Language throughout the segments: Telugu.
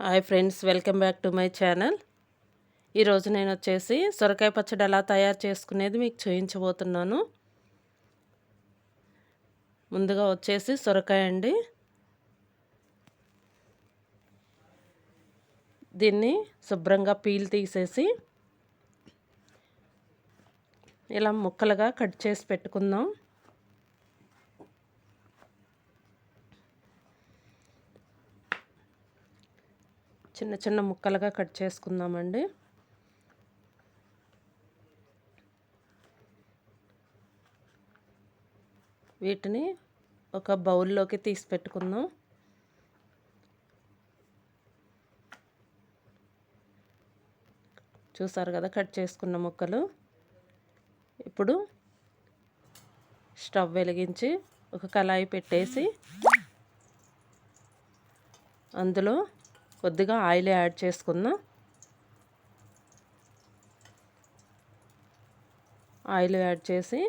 Hi friends welcome back to my channel. ఈరోజు నేను వచ్చేసి సొరకాయ పచ్చడి ఎలా తయారు చేసుకునేది మీకు చూపించబోతున్నాను ముందుగా వచ్చేసి సొరకాయ అండి. దీన్ని శుభ్రంగా పీల్ తీసేసి ఇలా ముక్కలుగా కట్ చేసి పెట్టుకుందాం. చిన్న చిన్న ముక్కలుగా కట్ చేసుకుందామండి. వీటిని ఒక బౌల్లోకి తీసి పెట్టుకుందాం. చూసారు కదా కట్ చేసుకున్న ముక్కలు. ఇప్పుడు స్టవ్ వెలిగించి ఒక కళాయి పెట్టేసి అందులో కొద్దిగా ఆయిల్ యాడ్ చేసుకుందాం ఆయిల్ యాడ్ చేసి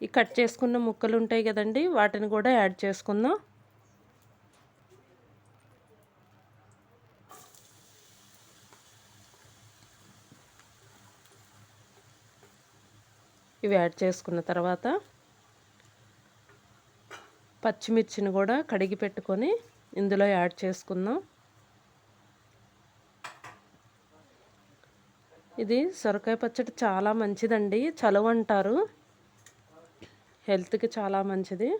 ఈ కట్ చేసుకున్న ముక్కలు ఉంటాయి కదండి వాటిని కూడా యాడ్ చేసుకుందాం. ఇవి యాడ్ చేసుకున్న తర్వాత పచ్చిమిర్చిని కూడా కడిగి పెట్టుకొని ఇందులో యాడ్ చేసుకుందాం. ఇది సొరకాయ పచ్చడి చాలా మంచిదండి. చలువ అంటారు. హెల్త్కి చాలా మంచిది.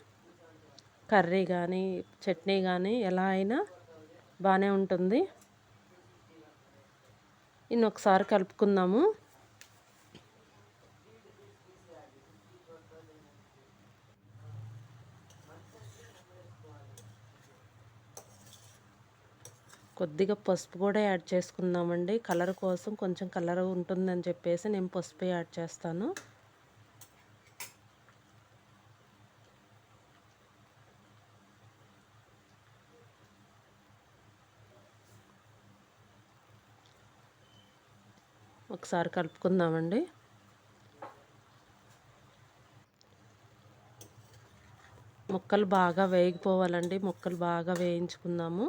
కర్రీ కానీ చట్నీ కానీ ఎలా అయినా బాగానే ఉంటుంది. ఇన్ని ఒకసారి కలుపుకుందాము. కొద్దిగా పసుపు కూడా యాడ్ చేసుకుందామండి. కలర్ కోసం కొంచెం కలర్ ఉంటుందని చెప్పేసి నేను పసుపు యాడ్ చేస్తాను. ఒకసారి కలుపుకుందామండి. ముక్కలు బాగా వేగిపోవాలండి. ముక్కలు బాగా వేయించుకుందాము.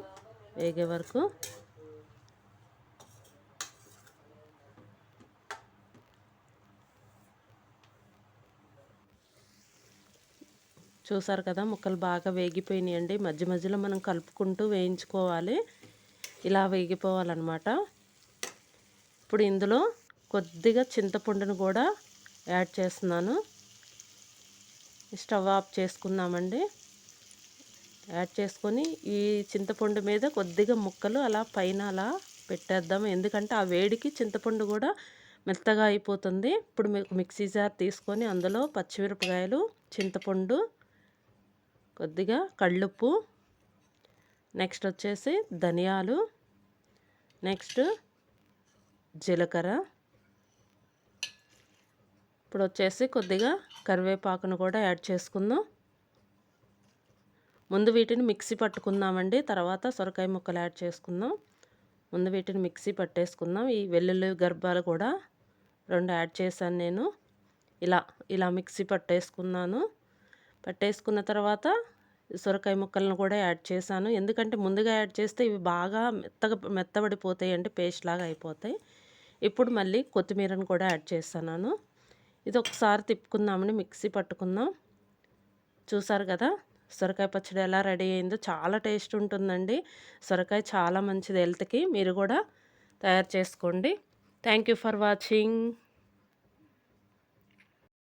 వేగే వరకు. చూసారు కదా ముక్కలు బాగా వేగిపోయినాయండి మధ్య మధ్యలో మనం కలుపుకుంటూ వేయించుకోవాలి. ఇలా వేగిపోవాలన్నమాట. ఇప్పుడు ఇందులో కొద్దిగా చింతపండును కూడా యాడ్ చేస్తున్నాను. స్టవ్ ఆఫ్ చేసుకుందామండి. యాడ్ చేసుకొని ఈ చింతపండు మీద కొద్దిగా ముక్కలు అలా పైన అలా పెట్టేద్దాం. ఎందుకంటే ఆ వేడికి చింతపండు కూడా మెత్తగా అయిపోతుంది. ఇప్పుడు మీకు మిక్సీ జార్ తీసుకొని అందులో పచ్చిమిరపకాయలు చింతపండు కొద్దిగా కళ్ళుప్పు నెక్స్ట్ వచ్చేసి ధనియాలు నెక్స్ట్ జీలకర్ర. ఇప్పుడు వచ్చేసి కొద్దిగా కరివేపాకును కూడా యాడ్ చేసుకుందాం. ముందు వీటిని మిక్సీ పట్టుకుందామండి. తర్వాత సొరకాయ ముక్కలు యాడ్ చేసుకుందాం. ముందు వీటిని మిక్సీ పట్టేసుకుందాం. ఈ వెల్లుల్లి గర్భాలు కూడా రెండు యాడ్ చేశాను నేను. ఇలా ఇలా మిక్సీ పట్టేసుకున్నాను. పట్టేసుకున్న తర్వాత సొరకాయ ముక్కలను కూడా యాడ్ చేశాను. ఎందుకంటే ముందుగా యాడ్ చేస్తే ఇవి బాగా మెత్తగా మెత్తబడిపోతాయి అంటే పేస్ట్ లాగా అయిపోతాయి. ఇప్పుడు మళ్ళీ కొత్తిమీరను కూడా యాడ్ చేస్తున్నాను. ఇది ఒకసారి తిప్పుకుందామని మిక్సీ పట్టుకుందాం. చూసారు కదా? సొరకాయ పచ్చడి ఎలా రెడీ అయిందో చాలా టేస్ట్ ఉంటుందండి. సొరకాయ చాలా మంచిది హెల్త్కి. మీరు కూడా తయారు చేసుకోండి. Thank you for watching.